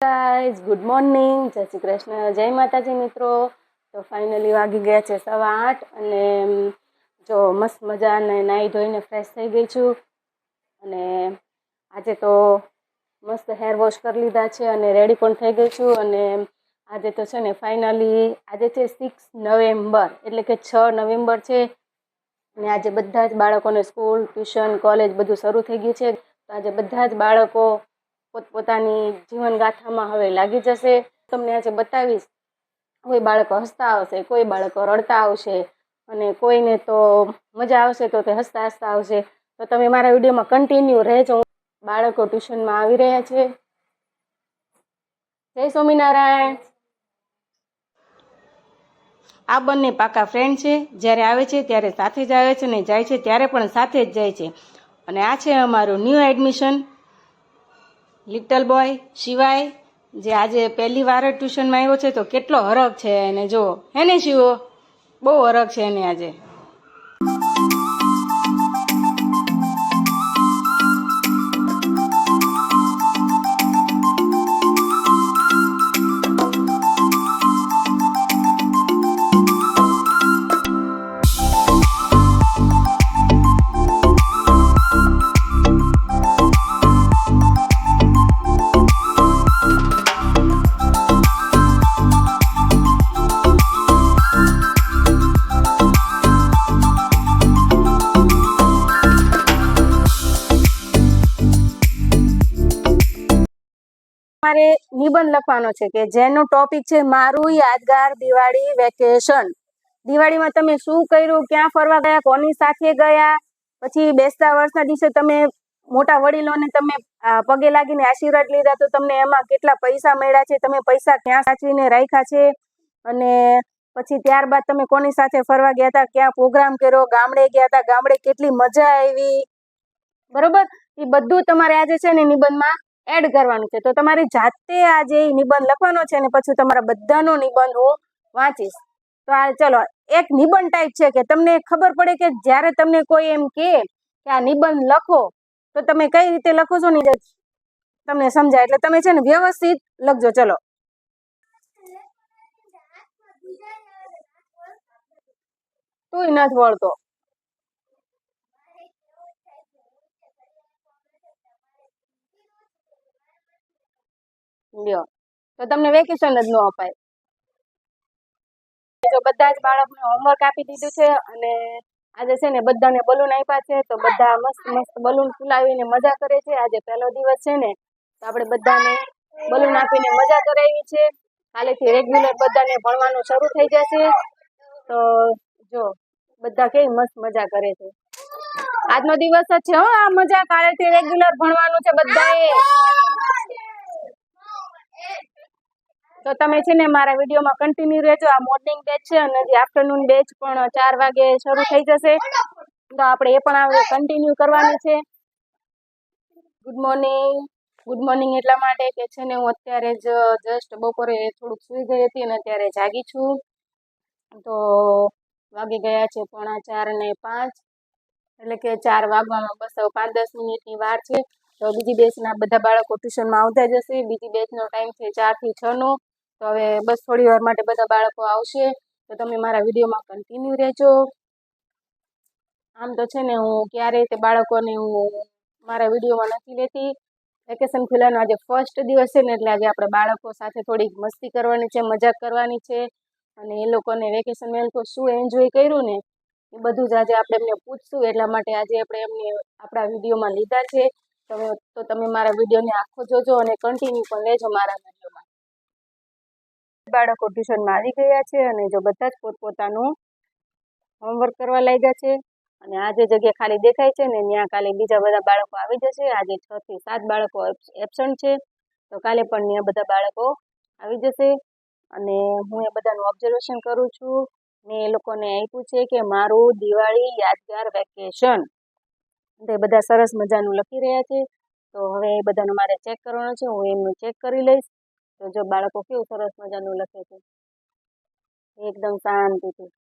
Guys good morning જય શ્રી કૃષ્ણ. જય માતાજી મિત્રો. તો ફાઇનલી વાગી ગયા છે સવા આઠ અને જો મસ્ત મજાને નાહી ધોઈને ફ્રેશ થઈ ગઈ છું. અને આજે તો મસ્ત હેર વોશ કરી લીધા છે અને રેડી પણ થઈ ગઈ છું. અને આજે તો છે ને ફાઇનલી આજે છે સિક્સ નવેમ્બર, એટલે કે છ નવેમ્બર છે. અને આજે બધા જ બાળકોને સ્કૂલ ટ્યુશન કોલેજ બધું શરૂ થઈ ગયું છે. તો આજે બધા જ બાળકો પોતપોતાની જીવનગાથામાં હવે લાગી જશે. તમને આજે બતાવીશ, કોઈ બાળકો હસતા આવશે, કોઈ બાળકો રડતા આવશે, અને કોઈને તો મજા આવશે તો તે હસતા હસતા આવશે. તો તમે મારા વિડીયોમાં કન્ટિન્યુ રહેજો. બાળકો ટ્યુશનમાં આવી રહ્યા છે. જય સ્વામિનારાયણ. આ બંને પાકા ફ્રેન્ડ છે. જ્યારે આવે છે ત્યારે સાથે જ આવે છે ને જાય છે, ત્યારે પણ સાથે જ જાય છે. અને આ છે અમારું ન્યૂ એડમિશન લિટલ બોય શિવાય, જે આજે પહેલી વાર ટ્યુશનમાં આવ્યો છે, તો કેટલો હરખ છે એને જો હે ને, શિવો? બહુ હરખ છે એને આજે. મારે નિબંધ લખવાનો છે કે જેનો ટોપિક છે મારું યાદગાર દિવાળી વેકેશન દિવાળીમાં તમે શું કર્યું, ક્યાં ફરવા ગયા, કોની સાથે ગયા, પછી બેસતા વર્ષના દિવસે તમે મોટા વડીલોને તમે પગે લાગીને આશીર્વાદ લીધા તો તમને એમાં કેટલા પૈસા મળ્યા છે, તમે પૈસા ક્યાં સાચવીને રાખ્યા છે, અને પછી ત્યારબાદ તમે કોની સાથે ફરવા ગયા હતા, ક્યાં પ્રોગ્રામ કર્યો, ગામડે ગયા હતા, ગામડે કેટલી મજા આવી. બરોબર? એ બધું તમારે આજે છે ને નિબંધમાં એડ કરવાનું છે. તો તમારે જાતે આ જે નિબંધ લખવાનો છે અને પછી તમારા બધાનો નિબંધ હું વાંચીશ. તો આ ચલો, એક નિબંધ ટાઈપ છે કે તમને ખબર પડે કે જ્યારે તમને કોઈ એમ કે આ નિબંધ લખો, તો તમે કઈ રીતે લખો છો ને તમને સમજાય. એટલે તમે છે ને વ્યવસ્થિત લખજો. ચલો. તુંય નથી વળતો. લ્યો. તો તમને વેકેશન જ ન અપાય. જો બધા જ બાળકને હોમવર્ક આપી દીધું છે અને આજે છે ને બધાને બલૂન આપ્યા છે, તો બધા મસ્ત મસ્ત બલૂન ફુલાવીને મજા કરે છે. આજે પહેલો દિવસ છે ને, તો આપણે બધાને બલૂન આપીને મજા કરાવી છે. કાલેથી રેગ્યુલર બધાને ભણવાનું શરૂ થઈ જશે. તો જો, બધા કેવી મસ્ત મજા કરે છે. આજનો દિવસ જ છે હો, આ મજા. કાલેથી રેગ્યુલર ભણવાનું છે બધાએ. તો તમે છે ને મારા વિડીયોમાં કન્ટિન્યુ રહેજો. આ મોર્નિંગ બેચ છે અને જે આફ્ટરનૂન બેચ પણ ચાર વાગે શરૂ થઈ જશે. તો આપણે એ પણ કન્ટિન્યુ કરવાની છે. ગુડ મોર્નિંગ ગુડ મોર્નિંગ એટલા માટે કે છે ને હું અત્યારે જ જસ્ટ બપોરે થોડુંક સૂઈ ગઈ હતી અને અત્યારે જાગી છું. તો વાગી ગયા છે પોણા ચાર ને પાંચ. એટલે કે ચાર વાગવામાં બસ પાંચ દસ મિનિટની વાર છે. તો બીજી બેચના બધા બાળકો ટ્યુશનમાં આવતા જશે. બીજી બેચનો ટાઈમ છે ચારથી છનો તો હવે બસ થોડી વાર માટે બધા બાળકો આવશે, તો તમે મારા વિડીયોમાં કન્ટિન્યુ રહેજો. આમ તો છે ને હું ક્યારેય તે બાળકોને હું મારા વિડીયોમાં નથી લેતી. વેકેશન ખુલ્લાનો આજે ફર્સ્ટ દિવસ છે ને એટલે આજે આપણે બાળકો સાથે થોડીક મસ્તી કરવાની છે, મજાક કરવાની છે. અને એ લોકોને વેકેશન મેં લોકો શું એન્જોય કર્યું ને, એ બધું જ આજે આપણે એમને પૂછશું. એટલા માટે આજે આપણે એમને આપણા વિડીયોમાં લીધા છે. તમે તો તમે મારા વિડીયોને આખો જોજો અને કન્ટિન્યુ પણ લેજો મારા વિડીયોમાં. બાળકો ટ્યુશનમાં આવી ગયા છે અને જો બધા જ પોતપોતાનું હોમવર્ક કરવા લાગ્યા છે અને આ જે જગ્યા ખાલી દેખાય છે ને ત્યાં કાલે બીજા બધા બાળકો આવી જશે. આજે છ થી સાત બાળકો એબસન્ટ છે. તો કાલે પણ ત્યાં બધા બાળકો આવી જશે અને હું એ બધાનું ઓબ્ઝર્વેશન કરું છું ને એ લોકોને આપ્યું છે કે મારું દિવાળી યાદગાર વેકેશન તો એ બધા સરસ મજાનું લખી રહ્યા છે. તો હવે એ બધાનું મારે ચેક કરવાનું છે. હું એમનું ચેક કરી લઈશ. તો જો બાળકો કેવું સરસ મજાનું લખે છે. એકદમ શાંતિથી.